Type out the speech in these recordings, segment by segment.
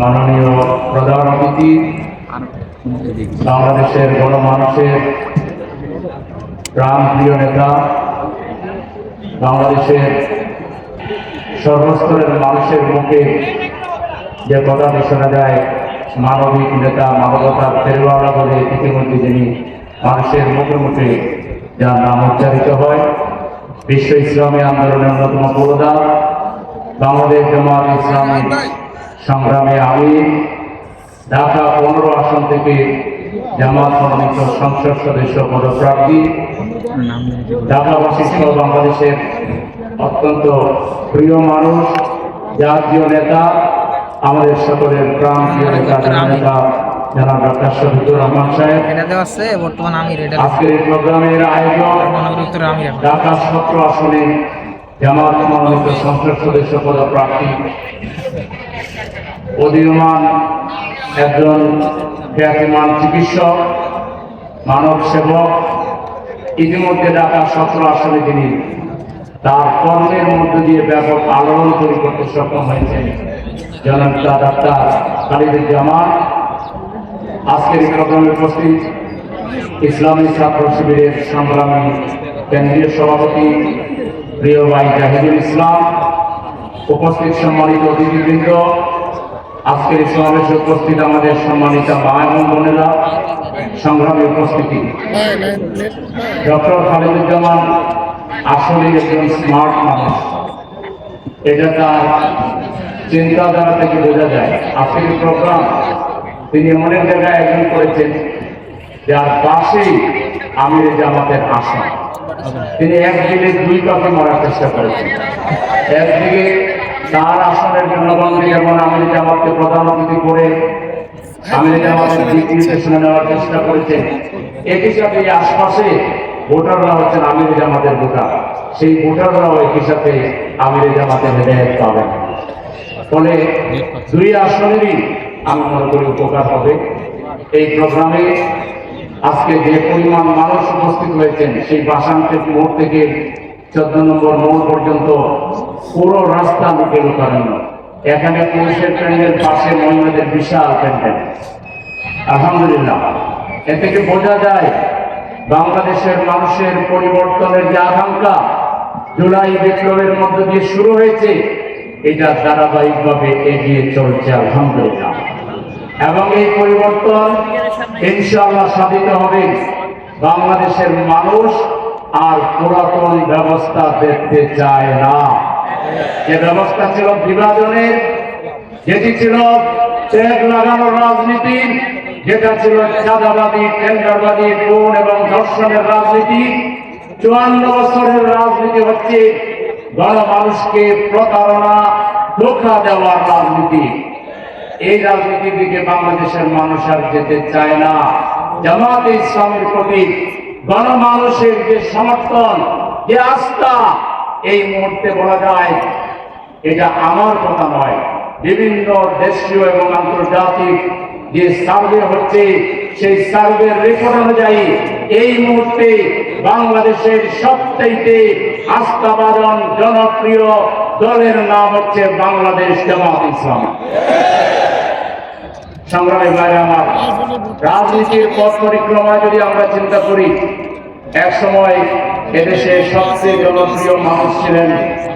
মাননীয় প্রধান অতিথি, বাংলাদেশের গণমানুষের প্রাণপ্রিয় নেতা, বাংলাদেশের সর্বস্তরের মানুষের মুখে যে কথাটি শোনা যায় মানবিক নেতা মানবতার ফেরওয়ালা বলে ইতিমধ্যে যিনি মানুষের মুখে মুখে যার নাম উচ্চারিত হয়, বিশ্ব ইসলামী আন্দোলনের অন্যতম পুরোদা বাংলাদেশ জামাত ইসলামী সংগ্রামে আমি ঢাকা পনেরো আসন থেকে জামাত মনোনীত সংসদ সদস্য পদপ্রার্থী ঢাকাবাসী সহ বাংলাদেশের অত্যন্ত প্রিয় মানুষ জাতীয় নেতা আমাদের সকলের প্রাণ প্রিয় নেতা ডক্টর শহীদুর রহমান সাহেব। বর্তমান আমির এটা আজকের এই প্রোগ্রামের এখন। ঢাকা সত্র আসনে জামাত মনোনীত সংসদ সদস্য পদ পদপ্রার্থী উদীয়মান একজন খ্যাতিমান চিকিৎসক, মানব সেবক, ইতিমধ্যে ঢাকা সত্র আসনে তিনি তার কর্মের মধ্য দিয়ে ব্যাপক আলোড়ন তৈরি করতে সক্ষম হয়েছেন। জনতা ডাক্তার খালিদুজ্জামান আজকের প্রোগ্রামে উপস্থিত ইসলামী ছাত্র শিবিরের সংগ্রামী কেন্দ্রীয় সভাপতি প্রিয় ভাই জাহিদুল ইসলাম, উপস্থিত সম্মানিত অতিথিবৃন্দ, আজকের সমাবেশে উপস্থিত আমাদের সম্মানিত মা এবং বোনেরা, সংগ্রামী উপস্থিতি। ডক্টর খালিদুজ্জামান আসলে একজন স্মার্ট মানুষ। এটা তার চিন্তাধারা থেকে বোঝা যায়। আজকের প্রোগ্রাম তিনি এক জায়গায় আয়োজন করেছেন, যার পাশেই আমির জামাতের আসন। তিনি একদিকে দুই পাখি মারার চেষ্টা করেছেন। একদিকে তার আসনের জনগণকে যেমন আমির জামাতকে প্রধান অতিথি করে নেওয়ার চেষ্টা একই সাথে আশপাশে ভোটাররা হচ্ছেন ভোটার। সেই ভোটাররাও একই সাথে হেদায়ত পাবেন। ফলে দুই আসনেরই আমি মনে করি উপকার হবে। এই প্রোগ্রামে আজকে যে পরিমাণ মানুষ উপস্থিত হয়েছেন, সেই বাসান্তের মোড় থেকে চোদ্দ নম্বর মোড় পর্যন্ত পুরো রাস্তা লোকে লোকারণ্য এখানে পুলিশের প্যান্ডেল, পাশে মহিলাদের বিশাল প্যান্ডেল। আলহামদুলিল্লাহ। এ থেকে বোঝা যায়, বাংলাদেশের মানুষের পরিবর্তনের যে আকাঙ্ক্ষা জুলাই বিপ্লবের মধ্য দিয়ে শুরু হয়েছে, এটা ধারাবাহিকভাবে এগিয়ে চলছে, আলহামদুলিল্লাহ। এবং এই পরিবর্তন ইনশাআল্লাহ সাধিত হবে। বাংলাদেশের মানুষ আর পুরাতন ব্যবস্থা দেখতে চায় না। যে ব্যবস্থা ছিল বিভাজনের, যেটি ছিল ট্যাগ লাগানোর রাজনীতি, যেটা ছিল চাঁদাবাদী, টেন্ডারবাদী কোন এবং ধর্ষণের রাজনীতি, চুয়ান্ন বছরের রাজনীতি হচ্ছে গণমানুষকে প্রতারণা, ধোকা দেওয়ার রাজনীতি। এই রাজনীতির দিকে বাংলাদেশের মানুষ আর যেতে চায় না। জামাত ইসলামের প্রতি গণমানুষের যে সমর্থন, যে আস্থা, এই মুহূর্তে বলা যায় এটা আমার কথা নয়। বিভিন্ন দেশীয় এবং আন্তর্জাতিক যে সার্ভে হচ্ছে, সেই সার্ভের রিপোর্ট অনুযায়ী এই মুহূর্তে বাংলাদেশের সবচাইতে আস্থাবাদন, জনপ্রিয় দলের নাম হচ্ছে বাংলাদেশ জামাত ইসলাম। সংগ্রামী ভাই আমার, রাজনীতির পথ পরিক্রমা যদি আমরা চিন্তা করি, এক সময় এদেশে সবচেয়ে জনপ্রিয় মানুষ ছিলেন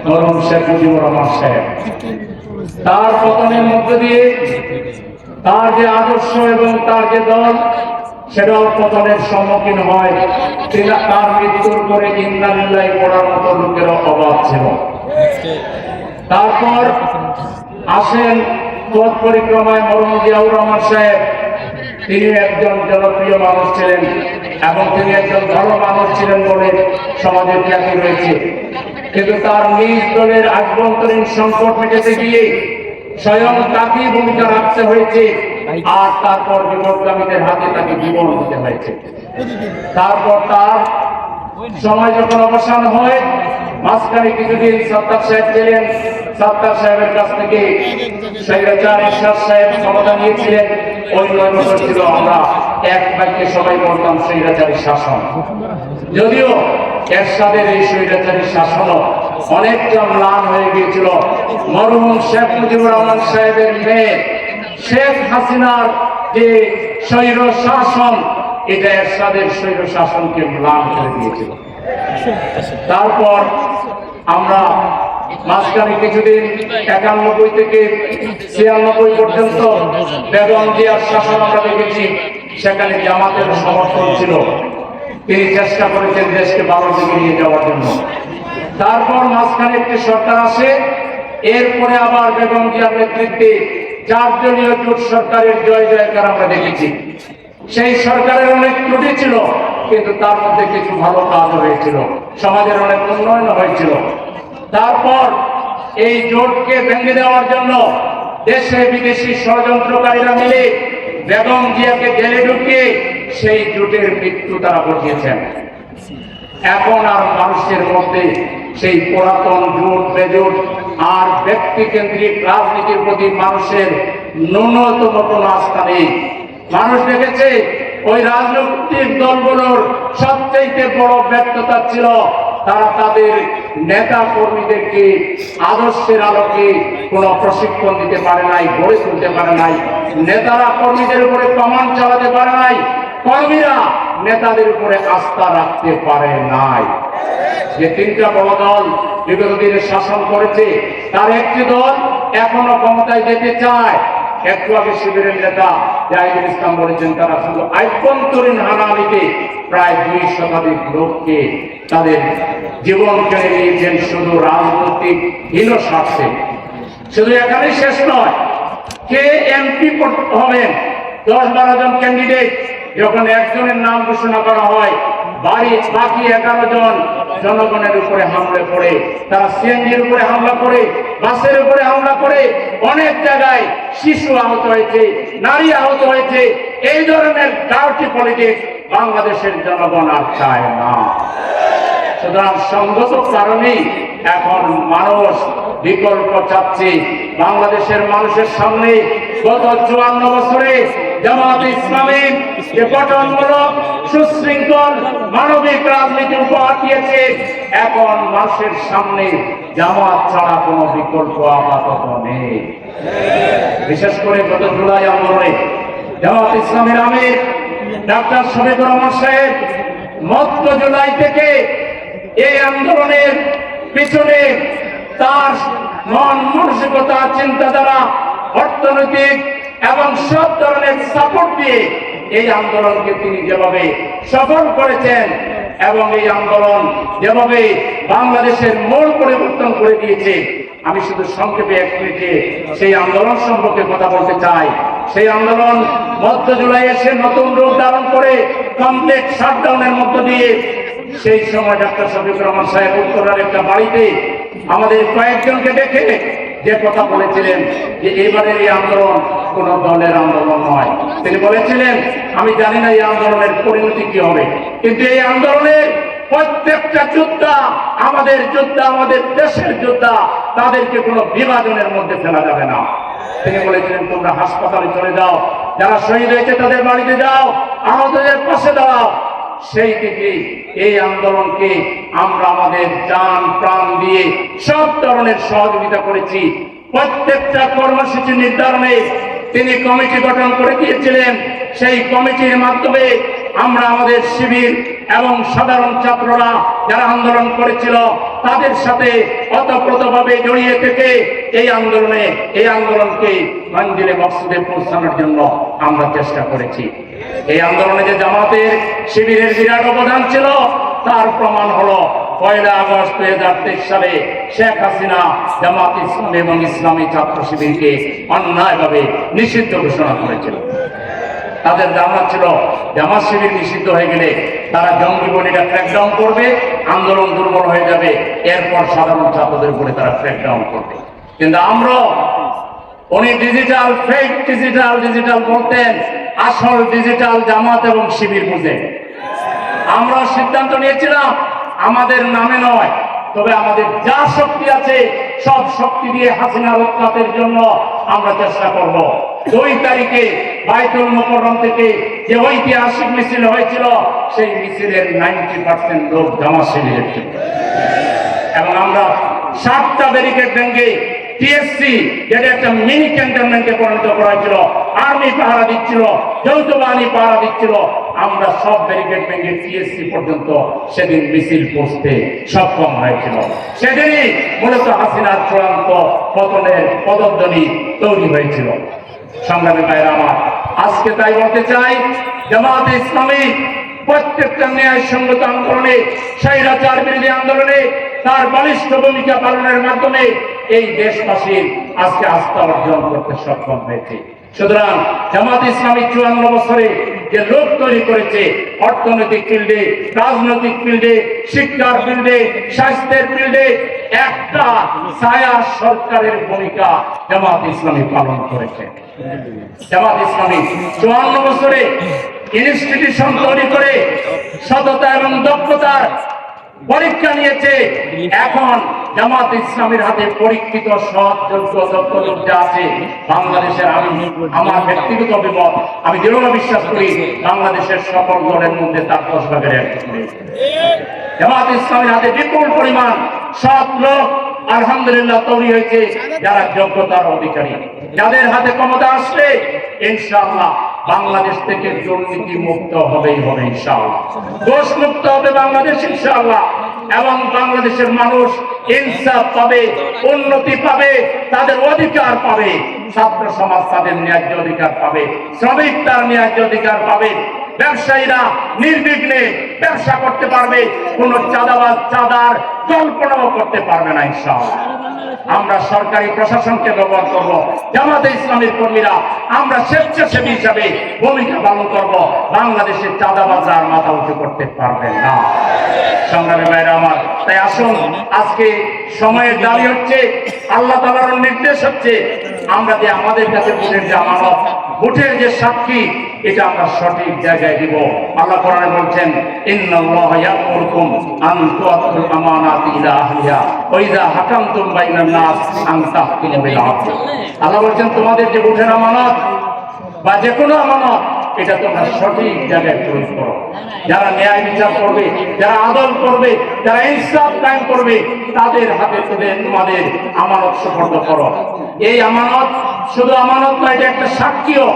মরহুম শেখ মুজিবুর রহমান সাহেব। তার পতনের মধ্য দিয়ে তার যে আদর্শ এবং তার যে দল, সেটাও পতনের সম্মুখীন হয়। তিনি, তার মৃত্যুর পরে ইন্দানিল্লাহ পড়ার মতো লোকেরও অভাব ছিল। তারপর আসেন পথ পরিক্রমায় মরম জিয়াউর রহমান সাহেব, তিনি একজন জনপ্রিয় মানুষ ছিলেন এবং তিনি একজন ভালো মানুষ ছিলেন বলে সমাজে খ্যাতি রয়েছে। কিন্তু তার নিজ দলের আভ্যন্তরীণ সংকট মেটাতে গিয়ে স্বয়ং তাকেই ভূমিকা রাখতে হয়েছে আর তারপর বিপদগামীদের হাতে তাকে জীবন দিতে হয়েছে। তারপর তার সময় যখন অবসান হয়, মাঝখানে কিছুদিন সত্তার সাহেব ছিলেন। সত্তার সাহেবের কাছ থেকে স্বৈরাচার ঈশ্বর সাহেব ক্ষমতা নিয়েছিলেন ছিল আমরা। এক বাক্যে সবাই বলতাম স্বৈরাচারী শাসন। যদিও এরশাদের এই স্বৈরাচারী শাসনও অনেকটা ম্লান হয়ে গিয়েছিল। মরহুম শেখ মুজিবুর রহমান সাহেবের মেয়ে শেখ হাসিনার যে স্বৈর শাসন, এটা এরশাদের স্বৈর শাসনকে ম্লান করে দিয়েছিল। তারপর আমরা মাঝখানে কিছুদিন একানব্বই থেকে ছিয়ানব্বই পর্যন্ত বেগম জিয়ার শাসন আমরা দেখেছি। সেখানে জামাতের সমর্থন ছিল। তিনি চেষ্টা করেছেন দেশকে ভালো দিকে নিয়ে যাওয়ার জন্য। তারপর মাঝখানে একটি সরকার আসে। এরপরে আবার বেগম জিয়ার নেতৃত্বে চার দলীয় জোট সরকারের জয় জয়কার আমরা দেখেছি। সেই সরকারের অনেক ত্রুটি ছিল, কিন্তু তার মধ্যে কিছু ভালো কাজ হয়েছিল। সমাজের অনেক উন্নয়ন হয়েছিল। তারপর এই জোটকে ভেঙে দেওয়ার জন্য দেশে বিদেশি ষড়যন্ত্রকারীরা মিলে বেগম জিয়াকে জেলে ঢুকিয়ে সেই জোটের মৃত্যু তারা ঘটিয়েছেন। এখন আর মানুষের মধ্যে সেই পুরাতন জোট, বেজোট আর ব্যক্তি কেন্দ্রিক রাজনীতির প্রতি মানুষের ন্যূনতম কোনো আস্থা নেই। মানুষ দেখেছে ওই রাজনৈতিক দলগুলোর সবচেয়ে বড় ব্যর্থতা ছিল তারা তাদের নেতা কর্মীদেরকে আদর্শের আলোকে কোনো প্রশিক্ষণ দিতে পারে নাই, গড়ে তুলতে পারে নাই। নেতারা কর্মীদের উপরে কমান চালাতে পারে নাই। কর্মীরা নেতাদের উপরে আস্থা রাখতে পারে নাই। যে তিনটা বড় দল বিগত দিনে শাসন করেছে, তার একটি দল এখনও ক্ষমতায় যেতে চায় একটু শিবিরের নেতা জাহিদুল ইসলাম বলেছেন, তারা শুধু আভ্যন্তরীণ হানাহানিতে প্রায় দুই শতাধিক লোককে তাদের জীবন কেড়ে নিয়েছেন, শুধু রাজনৈতিক হীন স্বার্থে। শুধু এখানেই শেষ নয়, কে এমপি হবেন? দশ বারো জন ক্যান্ডিডেট যখন একজনের নাম ঘোষণা করা হয় বাড়ি বাকি এগারো জন জনগণের উপরে হামলা করে, তারা সিএনজির উপরে হামলা করে, বাসের উপরে হামলা করে, অনেক জায়গায় শিশু আহত হয়েছে, নারী আহত হয়েছে। এই ধরনের ডাউটি পলিটিক্স বাংলাদেশের জনগণ আর চায় না। সুতরাং সঙ্গত কারণেই এখন মানুষ বিকল্প চাচ্ছে। বাংলাদেশের মানুষের সামনে গত চুয়ান্ন বছরে জামাত ইসলামী যে গঠনমূলক সুশৃঙ্খল মানবিক রাজনীতি উপহার দিয়েছে এখন মানুষের সামনে জামাত ছাড়া কোনো বিকল্প আপাতত নেই। বিশেষ করে গত জুলাই আন্দোলনে জামাত ইসলামের আমির ডাক্তার শফিকুর রহমান সাহেব মধ্য জুলাই থেকে এই আন্দোলনের পিছনে তার মন মানসিকতা, চিন্তাধারা, অর্থনৈতিক এবং সব ধরনের সাপোর্ট দিয়ে এই আন্দোলনকে তিনি যেভাবে সফল করেছেন এবং এই আন্দোলন যেভাবে বাংলাদেশের মোড় পরিবর্তন করে দিয়েছে, আমি শুধু সংক্ষেপে এক মিনিটে সেই আন্দোলন সম্পর্কে কথা বলতে চাই। সেই আন্দোলন মধ্য জুলাই এসে নতুন রূপ ধারণ করে কমপ্লিট শাটডাউনের মধ্য দিয়ে সেই সময় ডাক্তার শফিকুর রহমান সাহেব উত্তরার একটা বাড়িতে আমাদের কয়েকজনকে দেখে যে কথা বলেছিলেন যে এবারের এই আন্দোলন কোন দলের আন্দোলন নয়। তিনি বলেছিলেন, আমি জানি না এই আন্দোলনের পরিণতি কি হবে। কিন্তু এই আন্দোলনের প্রত্যেকটা যোদ্ধা, আমাদের যোদ্ধা, আমাদের দেশের যোদ্ধা, তাদেরকে কোনো বিভাজনের মধ্যে ফেলা যাবে না। তিনি বলেছিলেন, তোমরা হাসপাতালে চলে যাও, যারা শহীদ হয়েছে তাদের বাড়িতে যাও আহতদের পাশে দাঁড়াও। সেই থেকে এই আন্দোলনকে আমরা আমাদের যান প্রাণ দিয়ে সব ধরনের সহযোগিতা করেছি। প্রত্যেকটা কর্মসূচি নির্ধারণে তিনি কমিটি গঠন করে দিয়েছিলেন। সেই কমিটির মাধ্যমে আমরা আমাদের শিবির এবং সাধারণ ছাত্ররা যারা আন্দোলন করেছিল, তাদের সাথে অতপ্রতভাবে জড়িয়ে থেকে এই আন্দোলনে, এই আন্দোলনকে মঞ্জিলে মকসুদে পৌঁছানোর জন্য আমরা চেষ্টা করেছি। এই আন্দোলনে যে জামাতের শিবিরের বিরাট অবদান ছিল, তার প্রমাণ হলো পয়লা আগস্ট দুই হাজার তেইশ সালে শেখ হাসিনা জামাত ইসলাম এবং ইসলামী ছাত্র শিবিরকে অন্যায়ভাবে নিষিদ্ধ ঘোষণা করেছিল। তাদের ধারণা ছিল, জামাত শিবির নিষিদ্ধ হয়ে গেলে তারা জঙ্গি বলিটা ক্র্যাকডাউন করবে, আন্দোলন দুর্বল হয়ে যাবে, এরপর সাধারণ ছাত্রদের উপরে তারা ক্র্যাকডাউন করবে। কিন্তু আমরা উনি ডিজিটাল ফেক ডিজিটাল ডিজিটাল বলতেন আসল ডিজিটাল জামাত এবং শিবির বুঝে। আমরা সিদ্ধান্ত নিয়েছিলাম, আমাদের নামে নয়, তবে আমাদের যা শক্তি আছে, সব শক্তি দিয়ে হাসিনা উৎখাতের জন্য আমরা চেষ্টা করব। দুই তারিখে বাইতুল মোকরম থেকে যে ঐতিহাসিক মিছিল হয়েছিল, সেই মিছিলের নাইনটি পার্সেন্ট লোক জামা শিবিরের এবং আমরা সাতটা ব্যারিকেড ভেঙে টিএসসি যেটা একটা মিনি ক্যান্টনমেন্টে পরিণত করা হয়েছিল আর্মি পাহারা দিচ্ছিল যৌথ বাহিনী পাহারা দিচ্ছিল, আমরা সব ব্যারিকেড ভেঙে টিএসসি পর্যন্ত সেদিন মিছিল করতে সক্ষম হয়েছিল। সেদিনই মূলত হাসিনার চূড়ান্ত পতনের পদধ্বনি তৈরি হয়েছিল। সংগ্রামী ভাইরা আমার, আজকে তাই বলতে চাই, জামাতে ইসলামী প্রত্যেকটা ন্যায় সঙ্গত আন্দোলনে, স্বৈরাচার বিরোধী আন্দোলনে তার বলিষ্ঠ ভূমিকা পালনের মাধ্যমে এই দেশবাসীর আজকে আস্থা অর্জন করতে সক্ষম হয়েছে। সুতরাং জামাত ইসলামী চুয়ান্ন বছরে যে লোক তৈরি করেছে, অর্থনৈতিক ফিল্ডে, রাজনৈতিক ফিল্ডে, শিক্ষার ফিল্ডে, স্বাস্থ্যের ফিল্ডে, একটা ছায়া সরকারের ভূমিকা জামাত ইসলামী পালন করেছে। জামাত ইসলামী চুয়ান্ন বছরে ইনস্টিটিউশন তৈরি করে সততা এবং দক্ষতার পরীক্ষা নিয়েছে। এখন জামাত ইসলামের হাতে পরীক্ষিত সৎ যোগ্য দক্ষ লোক যা আছে। বাংলাদেশের আমি আমার ব্যক্তিগত আমি দৃঢ় বিশ্বাস করি বাংলাদেশের সকল দলের মধ্যে তার দশ ভাগের জামাত ইসলামের হাতে বিপুল পরিমাণ সৎ লোক আলহামদুলিল্লাহ তৈরি হয়েছে। যারা যোগ্যতার অধিকারী যাদের হাতে ক্ষমতা আসলে ইনশাআল্লাহ বাংলাদেশ থেকে দুর্নীতি মুক্ত হবেই হবে ইনশাআল্লাহ। দোষ মুক্ত হবে বাংলাদেশ ইনশাআল্লাহ। এবং বাংলাদেশের মানুষ ইনসাফ পাবে, উন্নতি পাবে, তাদের অধিকার পাবে, ছাত্র সমাজ তাদের ন্যায্য অধিকার পাবে, শ্রমিক তার ন্যায্য অধিকার পাবে। ব্যবসায়ীরা নির্বিঘ্নে ব্যবসা করতে পারবে, কোন চাঁদাবাজ, চাঁদার কল্পনাও করতে পারবে না ইনশাআল্লাহ। আমরা সরকারি প্রশাসনকে ব্যবহার করব, জামাতে ইসলামের কর্মীরা আমরা স্বেচ্ছাসেবী হিসাবে ভূমিকা পালন করব, বাংলাদেশের চাঁদাবাজরা মাথা উঁচু করতে পারবেন না। সংগ্রামী ভাইরা আমার, তাই আসুন, আজকে সময়ের দাবি হচ্ছে, আল্লাহ তালার নির্দেশ হচ্ছে, আমরা যে আমাদের কাছে ভোটের যে আমানত ভোটের যে সাক্ষী এটা আমরা সঠিক জায়গায় দিব। আল্লাহ কোরআনে বলছেন, ইন্নাল্লাহ আন ইলা আহলিহা ওয়া ইযা হাকামতুম বাইনান নাস আন তাহকুমু বিল আদল আল্লাহ বলছেন, তোমাদের যে ভোটের আমানত বা যে কোনো আমানত, এটা তোমরা সঠিক জায়গায় প্রয়োগ করো। যারা ন্যায় বিচার করবে, যারা আদল করবে, যারা ইনসাফ কায়েম করবে, তাদের হাতে তোদের, তোমাদের আমানত সুপর্দ করো। এই আমানত শুধু আমানত নয়, এটা একটা সাক্ষীও।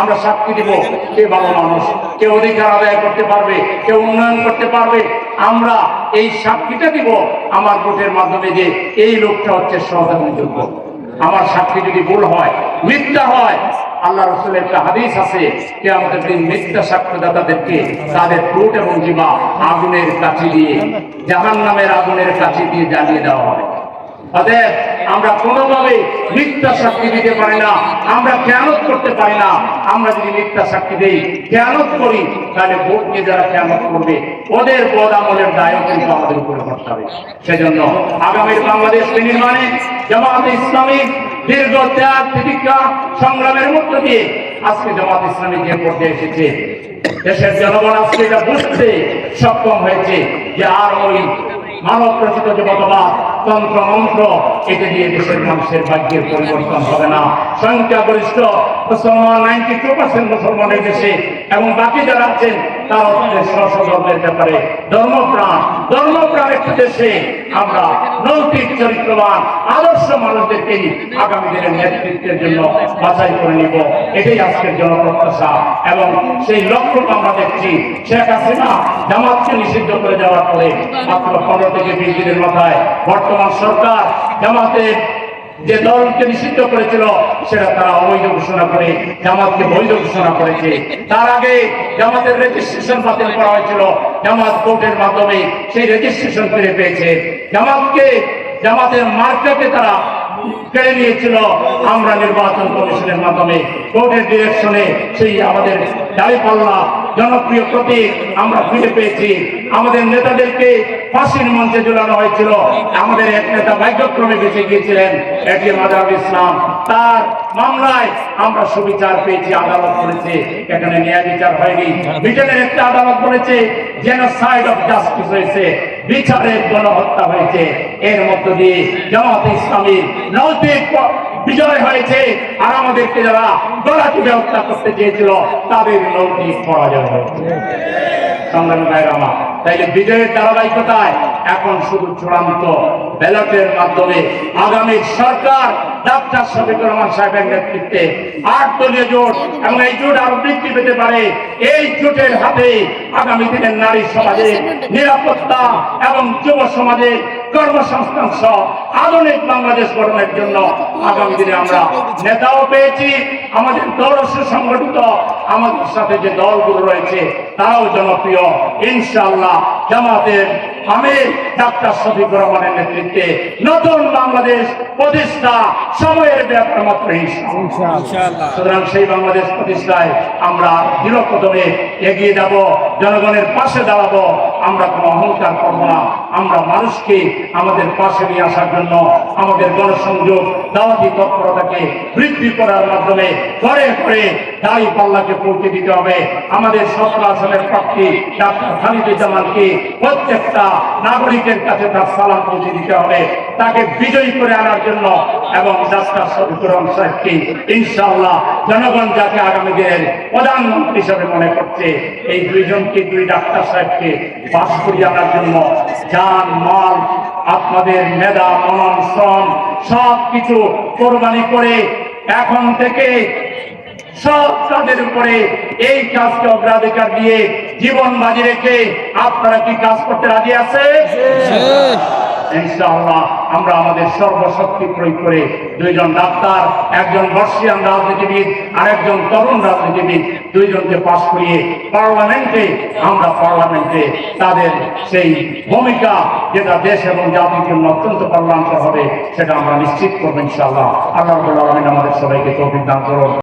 আমরা সাক্ষী দিব কে ভালো মানুষ, কে অধিকার আদায় করতে পারবে, কে উন্নয়ন করতে পারবে। আমরা এই সাক্ষীটা দিব আমার ভোটের মাধ্যমে যে এই লোকটা হচ্ছে সহযোগ্য আমার সাক্ষী যদি ভুল হয়, মিথ্যা হয়, আল্লাহ রসুলের একটা হাদিস আছে কে আমাদের দিন মিথ্যা সাক্ষ্যদাতাদেরকে তাদের ফ্রুট এবং জিমা আগুনের কাছে দিয়ে জাহান নামের আগুনের কাছে দিয়ে জ্বালিয়ে দেওয়া হয় অতএব আমরা কোনোভাবে মিথ্যা সাক্ষী দিতে পারি না, আমরা করতে পারি না। আমরা যদি মিথ্যা সাক্ষী দেই করি, তাহলে ভোট নিয়ে যারা করবে, ওদের বদ আমলের দায়ও কিন্তু আমাদের উপরে সেজন্য আগামীর বাংলাদেশ ইসলামী দীর্ঘ ত্যাগ সংগ্রামের মধ্য দিয়ে আজকে জামাত ইসলামী যে পর্যায়ে এসেছে, দেশের জনগণ আজকে এটা বুঝতে সক্ষম হয়েছে যে আর ওই মানব রচিত যে মতবাদ তন্ত্র, মন্ত্র এটা দিয়ে দেশের মানুষের ভাগ্যের পরিবর্তন হবে না। সংখ্যাগরিষ্ঠ মুসলমান, নাইনটি টু পার্সেন্ট মুসলমানের দেশে, এবং বাকি যারা আছেন আগামী নেতৃত্বের জন্য বাছাই করে নিব। এটাই এবং সেই নিষিদ্ধ করে যাওয়ার পরে মাত্র পনেরো থেকে বিশ দিনের মাথায় বর্তমান সরকার জামাতের যে দলকে নিষিদ্ধ করেছিল, সেটা তারা অবৈধ ঘোষণা করে, জামাতকে বৈধ ঘোষণা করেছে। তার আগে জামাতের রেজিস্ট্রেশন বাতিল করা হয়েছিল, জামাত কোর্টের মাধ্যমে সেই রেজিস্ট্রেশন ফিরে পেয়েছে। জামাতকে, জামাতের মার্কাকে তারা কেড়ে নিয়েছিল। আমরা নির্বাচন কমিশনের মাধ্যমে কোর্টের ডিরেকশনে সেই আমাদের দাঁড়িপাল্লা জনপ্রিয় প্রতীক আমরা ফিরে পেয়েছি। আমাদের নেতাদেরকে ফাঁসির মঞ্চে ঝুলানো হয়েছিল। আমাদের এক নেতা ভাগ্যক্রমে বেঁচে গিয়েছিলেন এটিএম আজহার ইসলাম। তার মামলায় আমরা সুবিচার পেয়েছি, আদালত বলেছে। এখানে ন্যায় বিচার হয়নি। ব্রিটেনের একটা আদালত বলেছে সাইড অফ জাস্টিস হয়েছে। বিচারের গণহত্যা হয়েছে। এর মধ্য দিয়ে জামাত ইসলামী নৈতিক বিজয় হয়েছে। আর আমাদেরকে যারা গলাটি ব্যবস্থা করতে চেয়েছিল, তাদের নোটিশ তাইলে বিজয়ের ধারাবাহিকতায় এখন শুধু চূড়ান্ত ব্যালটের মাধ্যমে আগামী সরকার ডাক্তার শফিকুর রহমান সাহেবের নেতৃত্বে আট দলীয় জোট এবং এই জোট আরও বৃদ্ধি পেতে পারে। এই জোটের হাতে আগামী দিনের নারী সমাজের নিরাপত্তা এবং যুব সমাজের কর্মসংস্থান সহ আধুনিক বাংলাদেশ গঠনের জন্য আগামী দিনে আমরা নেতাও পেয়েছি। আমাদের দল সুসংগঠিত। আমাদের সাথে যে দলগুলো রয়েছে, তারাও জনপ্রিয়। ইনশাআল্লাহ জামাতের আমি ডাক্তার শফিকুর রহমানের নেতৃত্বে নতুন বাংলাদেশ প্রতিষ্ঠা। সময়ের ব্যাপার মাত্র সুতরাং সেই বাংলাদেশ প্রতিষ্ঠায় আমরা দৃঢ়প্রথমে এগিয়ে যাব জনগণের পাশে দাঁড়াবো। আমরা কোনো অহংকার করব না। আমরা মানুষকে আমাদের পাশে নিয়ে আসার জন্য আমাদের গণসংযোগ দাওয়াতি তৎপরতাকে বৃদ্ধি করার মাধ্যমে ঘরে ঘরে দাড়ি পাল্লাকে পৌঁছে দিতে হবে। আমাদের সত্র আসনের প্রাপ্তি ডাক্তার খালিদুজ্জামানকে প্রত্যেকটা নাগরিকের কাছে তার সালাম পৌঁছে দিতে হবে। তাকে বিজয়ী করে আনার জন্য এবং ডাক্তার শফিকুর রহমান সাহেবকে ইনশাআল্লাহ জনগণ যাকে আগামী দিনের প্রধানমন্ত্রী হিসেবে মনে করছে, এই দুইজনকে, দুই ডাক্তার সাহেবকে পাশ করিয়ে আনার জন্য যান, মাল আপনাদের মেধা, মনন, শ্রম সব কিছু কোরবানি করে এখন থেকে সব কাজের উপরে এই কাজকে অগ্রাধিকার দিয়ে জীবন বাজি রেখে আপনারা কি কাজ করতে রাজি আছে ইনশাআল্লাহ আমরা আমাদের সর্বশক্তি প্রয়োগ করে দুইজন ডাক্তার, একজন বর্ষিয়ান রাজনীতিবিদ আর একজন তরুণ রাজনীতিবিদ দুইজনকে পাশ করিয়ে পার্লামেন্টে আমরা পার্লামেন্টে তাদের সেই ভূমিকা যেটা দেশ এবং জাতির জন্য অত্যন্ত কল্যাণকর হবে, সেটা আমরা নিশ্চিত করব ইনশাআল্লাহ। আল্লাহ আমাদের সবাইকে তৌফিক দান করুন।